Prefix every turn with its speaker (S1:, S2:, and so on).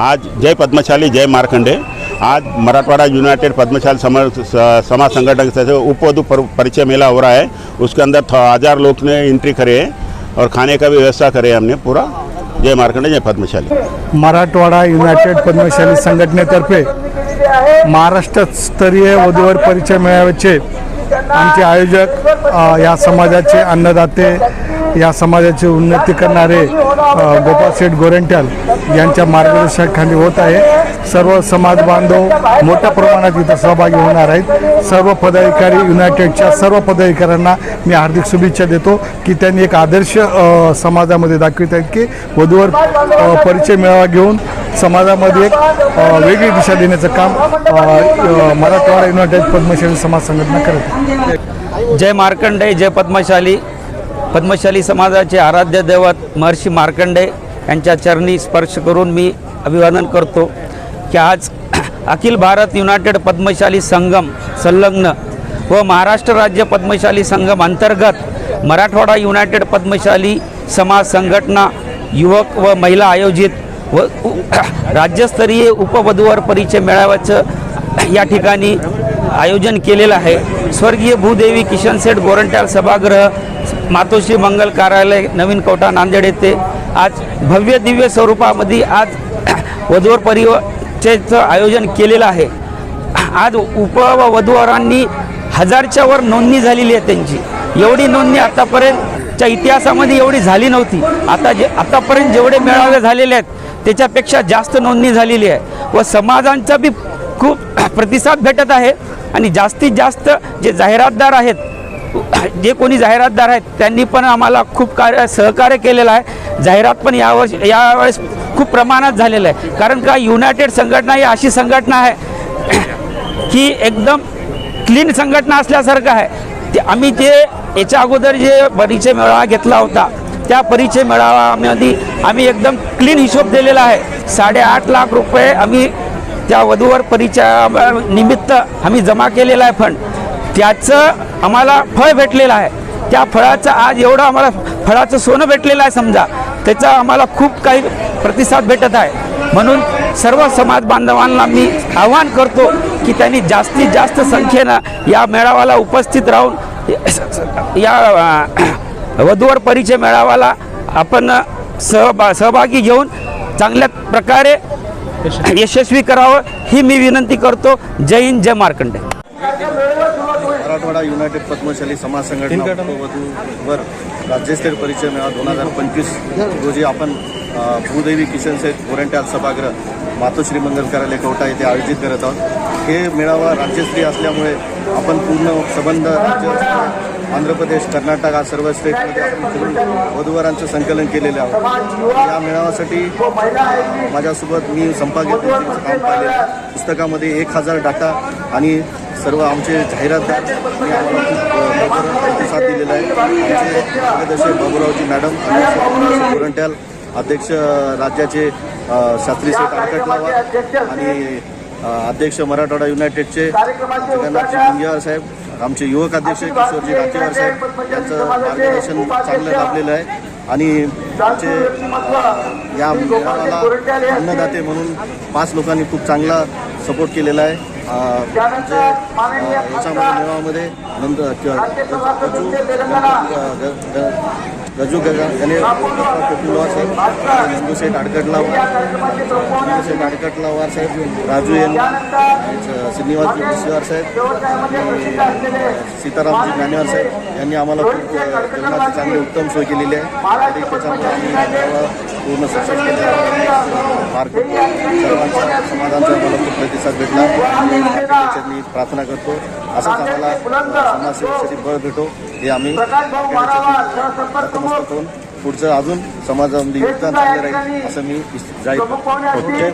S1: आज जय पद्मशाली जय मार्कंडे आज मराठवाड़ा यूनाइटेड पद्मशाली समाज स- समाज संगठन से उपवधु परिचय मेला हो रहा है। उसके अंदर हजार लोग ने एंट्री करे है और खाने का भी व्यवस्था करे है हमने पूरा। जय मार्कंडे जय पद्मशाली।
S2: मराठवाडा युनायटेड पद्मशाली संघटनेतर्फे महाराष्ट्र स्तरीय वधूवर परिचय मेळाव्याचे आमचे आयोजक या समाजाचे अन्नदाते या समाजाची उन्नती करणारे अ, गोपाळ शेठ गोरेंट्याल यांच्या मार्गदर्शनाखाली होत आहे. सर्व समाज बांधव मोठ्या प्रमाणात इथं सहभागी होणार आहेत. सर्व पदाधिकारी युनायटेडच्या सर्व पदाधिकाऱ्यांना मी हार्दिक शुभेच्छा देतो की त्यांनी एक आदर्श समाजामध्ये दाखवित आहेत की वधूवर परिचय मेळावा घेऊन समाजामध्ये एक वेगळी दिशा देण्याचं काम मराठवाडा युनायटेड पद्मशाली समाज संघटना करत
S3: जय मार्कंडे जय पद्मशाली. पद्मशाली समाजाचे आराध्य दैवत महर्षी मार्कंडे यांच्या चरणी स्पर्श करून मी अभिवादन करतो की आज अखिल भारत युनायटेड पद्मशाली संगम संलग्न व महाराष्ट्र राज्य पद्मशाली संगम अंतर्गत मराठवाडा युनायटेड पद्मशाली समाज संघटना युवक व महिला आयोजित व राज्यस्तरीय उपवधूवर परिचय मेळाव्याचं या ठिकाणी आयोजन केलेलं आहे. स्वर्गीय भूदेवी किशन सेठ गोरंट्याल सभागृह मातोश्री मंगल कार्यालय नवीन कोटा नांदेड येथे. आज भव्य दिव्य स्वरूपामध्ये आज वधूवर परिचयचं आयोजन केलेलं आहे. आज उप व वधूवरांनी हजारच्या वर नोंदणी झालेली आहे त्यांची. एवढी नोंदणी आतापर्यंतच्या इतिहासामध्ये एवढी झाली नव्हती. आता जे आतापर्यंत जेवढे मेळावे झालेले आहेत त्याच्यापेक्षा जास्त नोंदणी झालेली आहे. व समाजांचा बी खूप प्रतिसाद भेटत आहे. आणि जास्तीत जास्त जे जाहिरातदार आहेत जे कोणी जाहिरातदार आहेत त्यांनी पण आम्हाला खूप कार्य सहकार्य केलेलं आहे. जाहिरात पण यावर्ष यावेळेस खूप प्रमाणात झालेलं आहे. कारण का युनायटेड संघटना ही अशी संघटना आहे की एकदम क्लीन संघटना असल्यासारखं आहे. ते आम्ही ते याच्या अगोदर जे परिचय मेळावा घेतला होता त्या परिचय मेळावामध्ये आम्ही एकदम क्लीन हिशोब दिलेला आहे. साडेआठ लाख रुपये आम्ही त्या वधूवर परिचया निमित्त आम्ही जमा केलेला आहे फंड. त्याचं आम्हाला फळ भेटलेलं आहे. त्या फळाचं आज एवढं आम्हाला फळाचं सोनं भेटलेलं आहे समजा. त्याचा आम्हाला खूप काही प्रतिसाद भेटत आहे. म्हणून सर्व समाज बांधवांना मी आवाहन करतो की त्यांनी जास्तीत जास्त संख्येनं या मेळाव्याला उपस्थित राहून या वधूवर परिचय मेळाव्याला आपण सहभा सहभागी घेऊन चांगल्या प्रकारे यशस्वी. करावं ही मी विनंती करतो. जय हिंद जय मार्कंडे.
S4: मराठवाडा युनायटेड पद्मशाली समाज संघटना उपवधूवर राज्यस्तरीय परिचय मेळावा दोन हजार पंचवीस रोजी आपण भूदेवी किशन सेठ गोरंट्याल सभागृह मातोश्री मंगल कार्यालय कवटा येथे आयोजित करत आहोत. हे मेळावा राज्यस्तरीय असल्यामुळे आपण पूर्ण संबंध राज्य आंध्र प्रदेश कर्नाटक हा सर्व स्टेटमध्ये आपण वधूवरांचं संकलन केलेलं आहोत या मेळाव्यासाठी माझ्यासोबत मी संपादित काम पाहिले पुस्तकामध्ये एक हजार डाटा आणि सर्व आमचे जाहिरातदार यांनी आम्हाला खूप प्रतिसाद दिलेला आहे. आमचे मार्गदर्शक बाबूरावजी मॅडम आणि गोरंट्याल अध्यक्ष राज्याचे शास्त्री शेठ आडकटलावा आणि अध्यक्ष मराठवाडा युनायटेडचे जगन्नाथ गुंजेवार साहेब आमचे युवक अध्यक्ष किशोरजी राजेवार साहेब यांचं मार्गदर्शन चांगलं लाभलेलं आहे. आणि आमचे या मेळाव्याला अन्नदाते म्हणून पाच लोकांनी खूप चांगला सपोर्ट केलेला आहे. म्हणजे याच्यामध्ये मेळाव्यामध्ये नंद रजू गजू ग- ग- गजू गगा गणे कोकुलवार साहेब नंदू राजू एन श्रीनिवास विश्वार साहेब आणि सीतारामजी ज्ञानेवार साहेब यांनी आम्हाला खूप जेवणाची चांगली उत्तम सोय केलेली आहे. त्याच्यामुळे आम्ही पूर्ण सक्सेस केले मार्केट सर्वांचा समाजांचा मला खूप प्रतिसाद भेटला. त्याच्यात मी प्रार्थना करतो. असंच आम्हाला समाजसेवेसाठी बळ भेटो हे आम्ही होऊन पुढचं अजून समाजामध्ये योगदान चांगलं राहील असं मी जाहीर